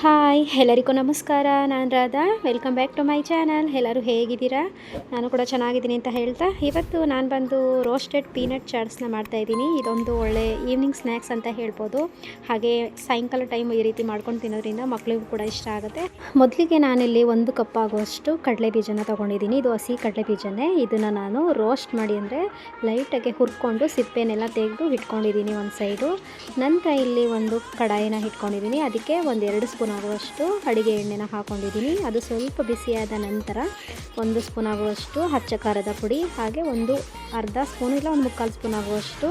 Hi, ಎಲ್ಲರಿಗೂ ನಮಸ್ಕಾರ. ನಾನು Radha. Welcome back to my channel ಎಲ್ಲರೂ ಹೇಗಿದ್ದೀರಾ? ನಾನು ಕೂಡ ಚೆನ್ನಾಗಿದ್ದೀನಿ ಅಂತ ಹೇಳ್ತಾ, ಇವತ್ತು ನಾನು ಬಂದು ರೋಸ್ಟೆಡ್ ಪೀನಟ್ ಚಾಟ್ಸ್ನ ಮಾಡ್ತಾಯಿದ್ದೀನಿ ಇದೊಂದು ಒಳ್ಳೆ ಈವ್ನಿಂಗ್ ಸ್ನ್ಯಾಕ್ಸ್ ಅಂತ ಹೇಳ್ಬೋದು. ಹಾಗೆ ಸಾಯಂಕಾಲ ಟೈಮ್ ಈ ರೀತಿ ಮಾಡ್ಕೊಂಡು ತಿನ್ನೋದ್ರಿಂದ ಮಕ್ಕಳಿಗೂ ಕೂಡ ಇಷ್ಟ ಆಗುತ್ತೆ. ಮೊದಲಿಗೆ ನಾನಿಲ್ಲಿ ಒಂದು ಕಪ್ ಆಗುವಷ್ಟು ಕಡಲೆ ಬೀಜನ ತೊಗೊಂಡಿದ್ದೀನಿ. ಇದು ಹಸಿ ಕಡಲೆ ಬೀಜನೇ. ಇದನ್ನು ನಾನು ರೋಸ್ಟ್ ಮಾಡಿ ಅಂದರೆ ಲೈಟಾಗಿ ಹುರ್ಕೊಂಡು ಸಿಪ್ಪೆನೆಲ್ಲ ತೆಗೆದು ಇಟ್ಕೊಂಡಿದ್ದೀನಿ ಒಂದು ಸೈಡು ನಂತರ ಇಲ್ಲಿ ಒಂದು ಕಡಾಯಿನ ಇಟ್ಕೊಂಡಿದ್ದೀನಿ. ಅದಕ್ಕೆ ಒಂದೆರಡು ಎರಡು ಸ್ಪೂನ್ ಆಗುವಷ್ಟು ಅಡುಗೆ ಎಣ್ಣೆನ ಹಾಕೊಂಡಿದ್ದೀನಿ. ಅದು ಸ್ವಲ್ಪ ಬಿಸಿಯಾದ ನಂತರ ಒಂದು ಸ್ಪೂನ್ ಆಗುವಷ್ಟು ಹಚ್ಚ ಖಾರದ ಪುಡಿ, ಹಾಗೆ ಒಂದು ಅರ್ಧ ಸ್ಪೂನ್ ಇಲ್ಲ ಒಂದು ಮುಕ್ಕಾಲು ಸ್ಪೂನ್ ಆಗುವಷ್ಟು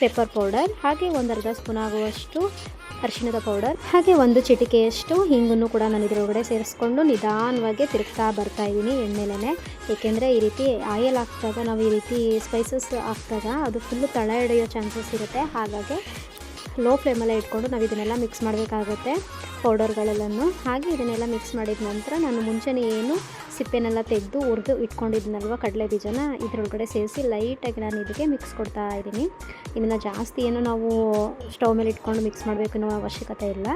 ಪೆಪ್ಪರ್ ಪೌಡರ್ ಹಾಗೆ ಒಂದು ಅರ್ಧ ಸ್ಪೂನ್ ಆಗುವಷ್ಟು ಅರಿಶಿಣದ ಪೌಡರ್ ಹಾಗೆ ಒಂದು ಚಿಟಿಕೆಯಷ್ಟು ಹಿಂಗನ್ನು ಕೂಡ ನಾನು ಇದರೊಳಗಡೆ ಸೇರಿಸ್ಕೊಂಡು ನಿಧಾನವಾಗಿ ತಿರುಗ್ತಾ ಬರ್ತಾ ಇದ್ದೀನಿ ಎಣ್ಣೆಲೇ ಏಕೆಂದರೆ ಈ ರೀತಿ ಆಯಿಲ್ ಹಾಕ್ತಾಗ ನಾವು ಈ ರೀತಿ ಸ್ಪೈಸಸ್ ಹಾಕ್ತಾಗ ಅದು ಫುಲ್ಲು ತಳ ಹಿಡಿಯೋ ಚಾನ್ಸಸ್ ಇರುತ್ತೆ. ಹಾಗಾಗಿ ಲೋ ಫ್ಲೇಮಲ್ಲೇ ಇಟ್ಕೊಂಡು ನಾವು ಇದನ್ನೆಲ್ಲ ಮಿಕ್ಸ್ ಮಾಡಬೇಕಾಗುತ್ತೆ ಪೌಡರ್ಗಳೆಲ್ಲನೂ ಹಾಗೆ ಇದನ್ನೆಲ್ಲ ಮಿಕ್ಸ್ ಮಾಡಿದ ನಂತರ ನಾನು ಮುಂಚೆನೇ ಏನು ಸಿಪ್ಪೆನೆಲ್ಲ ತೆಗೆದು ಹುರಿದು ಇಟ್ಕೊಂಡಿದ್ದೀನಲ್ವ ಕಡಲೆ ಬೀಜನ ಇದರೊಳಗಡೆ ಸೇರಿಸಿ ಲೈಟಾಗಿ ನಾನು ಇದಕ್ಕೆ ಮಿಕ್ಸ್ ಕೊಡ್ತಾ ಇದ್ದೀನಿ. ಇದನ್ನು ಜಾಸ್ತಿ ಏನು ನಾವು ಸ್ಟವ್ ಮೇಲೆ ಇಟ್ಕೊಂಡು ಮಿಕ್ಸ್ ಮಾಡಬೇಕು ಅನ್ನೋ ಅವಶ್ಯಕತೆ ಇಲ್ಲ.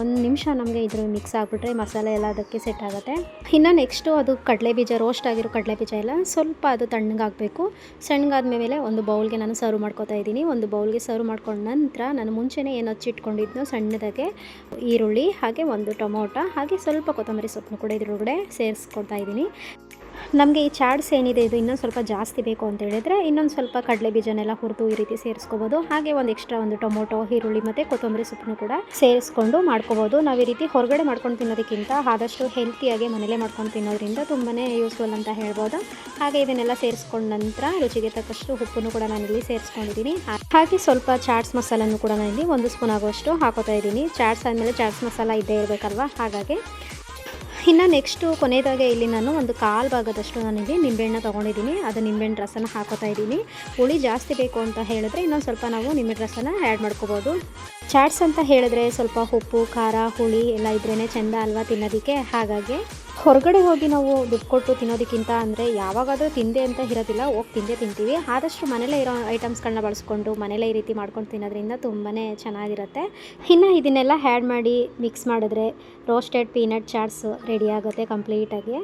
ಒಂದು ನಿಮಿಷ ನಮಗೆ ಇದ್ರ ಮಿಕ್ಸ್ ಆಗಿಬಿಟ್ರೆ ಮಸಾಲೆ ಎಲ್ಲ ಅದಕ್ಕೆ ಸೆಟ್ ಆಗುತ್ತೆ. ಇನ್ನು ನೆಕ್ಸ್ಟು ಅದು ಕಡಲೆ ಬೀಜ ರೋಸ್ಟ್ ಆಗಿರೋ ಕಡಲೆ ಬೀಜ ಎಲ್ಲ ಸ್ವಲ್ಪ ಅದು ತಣ್ಣಗಾಗಬೇಕು. ಸಣ್ಣಗಾದ ಮೇಲೆ ಒಂದು ಬೌಲ್ಗೆ ನಾನು ಸರ್ವ್ ಮಾಡ್ಕೋತಾ ಇದ್ದೀನಿ. ಒಂದು ಬೌಲ್ಗೆ ಸರ್ವ್ ಮಾಡ್ಕೊಂಡ ನಂತರ ನಾನು ಮುಂಚೆನೇ ಏನು ಹಚ್ಚಿಟ್ಕೊಂಡಿದ್ನೋ ಸಣ್ಣದಾಗೆ ಈರುಳ್ಳಿ, ಹಾಗೆ ಒಂದು ಟೊಮೊಟೊ, ಹಾಗೆ ಸ್ವಲ್ಪ ಕೊತ್ತಂಬರಿ ಸೊಪ್ಪನ್ನು ಕೂಡ ಇದ್ರೊಳಗಡೆ ಸೇರಿಸ್ಕೊಳ್ತಾ ಇದ್ದೀನಿ. ನಮಗೆ ಈ ಚಾಟ್ಸ್ ಏನಿದೆ, ಇದು ಇನ್ನೊಂದು ಸ್ವಲ್ಪ ಜಾಸ್ತಿ ಬೇಕು ಅಂತ ಹೇಳಿದ್ರೆ, ಇನ್ನೊಂದು ಸ್ವಲ್ಪ ಕಡಲೆ ಬೀಜನೆಲ್ಲ ಹುರಿದು ಈ ರೀತಿ ಸೇರಿಸ್ಕೋಬೋದು. ಹಾಗೆ ಒಂದು ಎಕ್ಸ್ಟ್ರಾ ಒಂದು ಟೊಮೊಟೊ, ಈರುಳ್ಳಿ ಮತ್ತು ಕೊತ್ತಂಬರಿ ಸೊಪ್ಪನ್ನು ಕೂಡ ಸೇರಿಸ್ಕೊಂಡು ಮಾಡ್ಕೋಬೋದು. ನಾವು ಈ ರೀತಿ ಹೊರಗಡೆ ಮಾಡ್ಕೊಂಡು ತಿನ್ನೋದಕ್ಕಿಂತ ಆದಷ್ಟು ಹೆಲ್ತಿಯಾಗಿ ಮನೇಲೇ ಮಾಡ್ಕೊಂಡು ತಿನ್ನೋದ್ರಿಂದ ತುಂಬಾ ಯೂಸ್ಫುಲ್ ಅಂತ ಹೇಳ್ಬೋದು. ಹಾಗೆ ಇದನ್ನೆಲ್ಲ ಸೇರಿಸ್ಕೊಂಡ ನಂತರ ರುಚಿಗೆ ತಕ್ಕಷ್ಟು ಉಪ್ಪನ್ನು ಕೂಡ ನಾನಿಲ್ಲಿ ಸೇರಿಸ್ಕೊಂಡಿದ್ದೀನಿ. ಹಾಗೆ ಸ್ವಲ್ಪ ಚಾಟ್ಸ್ ಮಸಾಲನ್ನು ಕೂಡ ನಾನಿಲ್ಲಿ ಒಂದು ಸ್ಪೂನ್ ಆಗುವಷ್ಟು ಹಾಕೋತಾ ಇದ್ದೀನಿ. ಚಾಟ್ಸ್ ಆದಮೇಲೆ ಚಾಟ್ಸ್ ಮಸಾಲ ಇದ್ದೇ ಇರಬೇಕಲ್ವಾ? ಹಾಗಾಗಿ ಇನ್ನು ನೆಕ್ಸ್ಟು ಕೊನೆಯದಾಗೆ ಇಲ್ಲಿ ನಾನು ಒಂದು ಕಾಲು ಭಾಗದಷ್ಟು ನಾನಿಲ್ಲಿ ನಿಂಬೆಹಣ್ಣು ತೊಗೊಂಡಿದ್ದೀನಿ. ಅದು ನಿಂಬೆಹಣ್ಣು ರಸನ ಹಾಕೋತಾ ಇದ್ದೀನಿ. ಹುಳಿ ಜಾಸ್ತಿ ಬೇಕು ಅಂತ ಹೇಳಿದ್ರೆ ಇನ್ನೊಂದು ಸ್ವಲ್ಪ ನಾವು ನಿಂಬೆ ರಸನ ಆ್ಯಡ್ ಮಾಡ್ಕೋಬೋದು. ಚಾಟ್ಸ್ ಅಂತ ಹೇಳಿದ್ರೆ ಸ್ವಲ್ಪ ಉಪ್ಪು, ಖಾರ, ಹುಳಿ ಎಲ್ಲ ಇದ್ರೇ ಚೆಂದ ಅಲ್ವಾ ತಿನ್ನೋದಕ್ಕೆ? ಹಾಗಾಗಿ ಹೊರಗಡೆ ಹೋಗಿ ನಾವು ದುಡ್ಡು ಕೊಟ್ಟು ತಿನ್ನೋದಕ್ಕಿಂತ ಅಂದರೆ ಯಾವಾಗಾದರೂ ತಿಂದೆ ಅಂತ ಇರೋದಿಲ್ಲ, ಹೋಗಿ ತಿಂದೇ ತಿಂತೀವಿ. ಆದಷ್ಟು ಮನೇಲೇ ಇರೋ ಐಟಮ್ಸ್ಗಳನ್ನ ಬಳಸ್ಕೊಂಡು ಮನೇಲೇ ಈ ರೀತಿ ಮಾಡ್ಕೊಂಡು ತಿನ್ನೋದ್ರಿಂದ ತುಂಬಾ ಚೆನ್ನಾಗಿರುತ್ತೆ. ಇನ್ನು ಇದನ್ನೆಲ್ಲ ಹ್ಯಾಡ್ ಮಾಡಿ ಮಿಕ್ಸ್ ಮಾಡಿದ್ರೆ ರೋಸ್ಟೆಡ್ ಪೀನಟ್ ಚಾಟ್ಸ್ ರೆಡಿ ಆಗುತ್ತೆ ಕಂಪ್ಲೀಟಾಗಿ